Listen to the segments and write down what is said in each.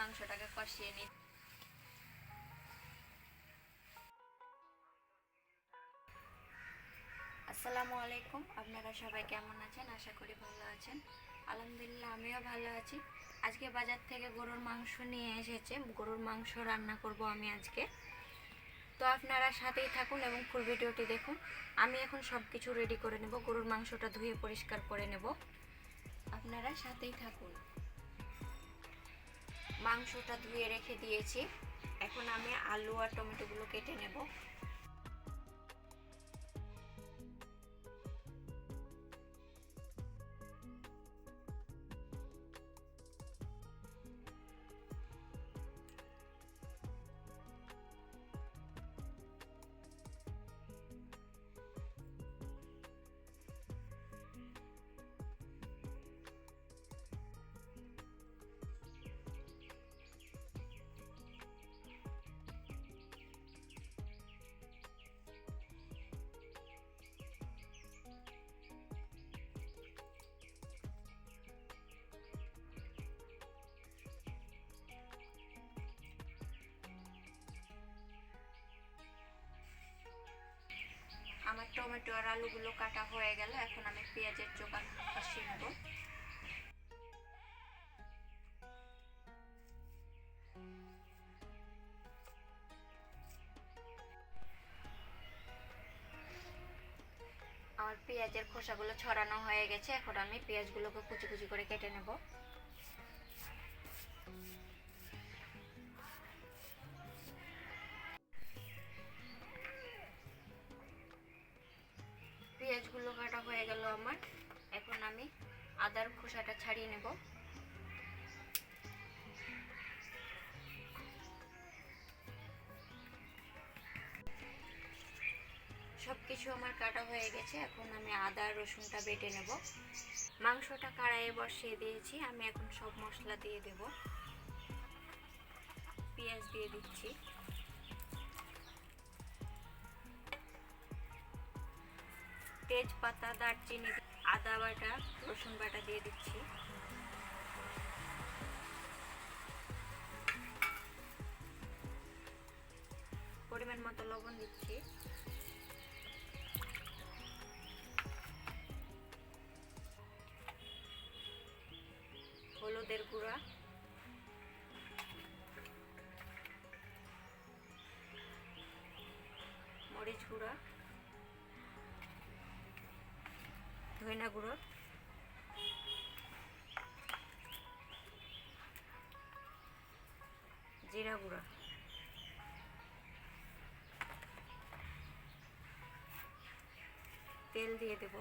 মাংসটাকে কষিয়ে নিই। আসসালামু আলাইকুম, আপনারা সবাই কেমন আছেন? আশা করি ভালো আছেন। আলহামদুলিল্লাহ, আমিও ভালো আছি। আজকে বাজার থেকে গরুর মাংস নিয়ে এসেছে। গরুর মাংস রান্না করব আমি আজকে। তো আপনারা সাথেই থাকুন এবং ফুল ভিডিওটি দেখুন। আমি এখন সব কিছু রেডি করে নেব। গরুর মাংসটা ধুয়ে পরিষ্কার করে নেব। আপনারা সাথেই থাকুন। মাংসটা ধুয়ে রেখে দিয়েছি। এখন আমি আলু আর টমেটোগুলো কেটে নেব। টমেটো আর আলুগুলো কাটা হয়ে গেল, এখন আমি পেঁয়াজের চোখা কষিয়ে নেব। আমার পেঁয়াজের খোসাগুলো ছড়ানো হয়ে গেছে, এখন আমি পেঁয়াজগুলোকে কুচি কুচি করে কেটে নেব। আদার খোসাটা ছাড়িয়ে নেব। সব কিছু আমার কাটা হয়ে গেছে, এখন আমি আদা, রসুনটা বেটে নেব। মাংসটা কড়াইয়ে বসিয়ে দিয়েছি, আমি এখন সব মশলা দিয়ে দেব। পেঁয়াজ দিয়ে দিচ্ছি। তেজপাতা, দারচিনি, আদা বাটা, রসুন বাটা দিয়ে দিচ্ছি। পরিমাণ মতো লবণ দিচ্ছি। হলুদের গুঁড়া। মরিচ গুঁড়া। ধইনা গুঁড়ো। জিরা গুঁড়ো। তেল দিয়ে দেব।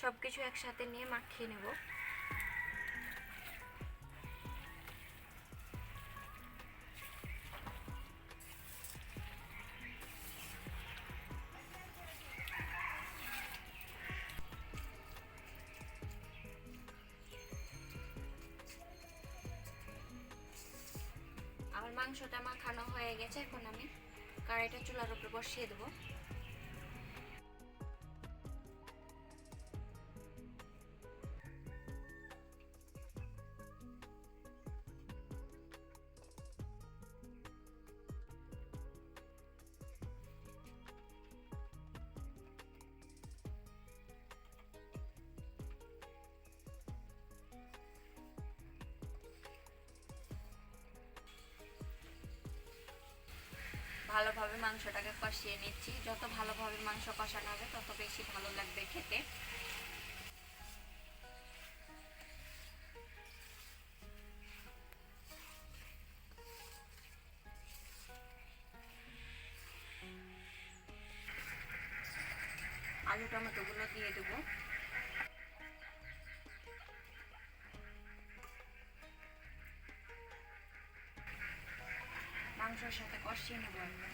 সব কিছু একসাথে নিয়ে মাখিয়ে নেব। মাংসটা মাখানো হয়ে গেছে এখন আমি কড়াইটা চুলার উপরে বসিয়ে দেবো। ভালোভাবে মাংসটাকে কষিয়ে নিচ্ছি। যত ভালোভাবে মাংস কষানো হবে, তত বেশি ভালো লাগবে খেতে। আলু টমেটোগুলো দিয়ে দেবো। সংসার সাথে কষিয়ে নেব একদম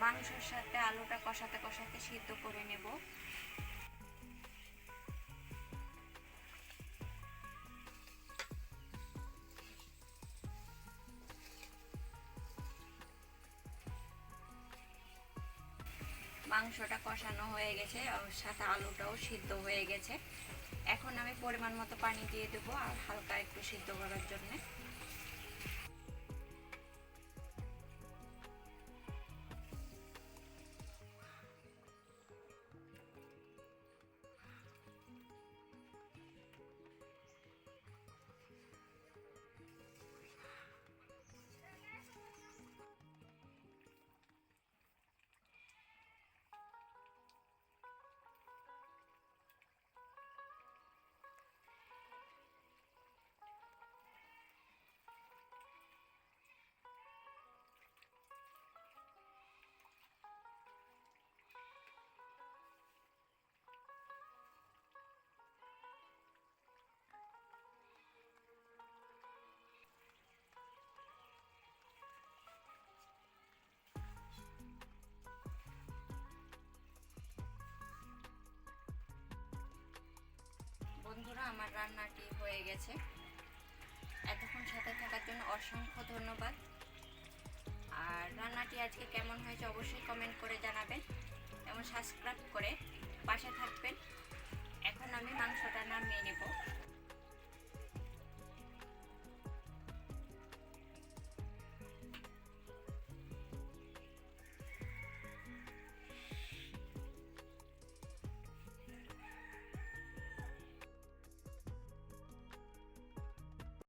মাংসের সাথে আলুটা কষাতে কষাতে সিদ্ধ করে নেব মাংসটা কষানো হয়ে গেছে আর সাথে আলুটাও সিদ্ধ হয়ে গেছে। এখন আমি পরিমাণ মতো পানি দিয়ে দেবো আর হালকা একটু সিদ্ধ করার জন্যে। রান্নাটি হয়ে গেছে। এতক্ষণ সাথে থাকার জন্য অসংখ্য ধন্যবাদ। আর রান্নাটি আজকে কেমন হয়েছে অবশ্যই কমেন্ট করে জানাবেন এবং সাবস্ক্রাইব করে পাশে থাকবেন। এখন আমি মাংসটা নামিয়ে নেব।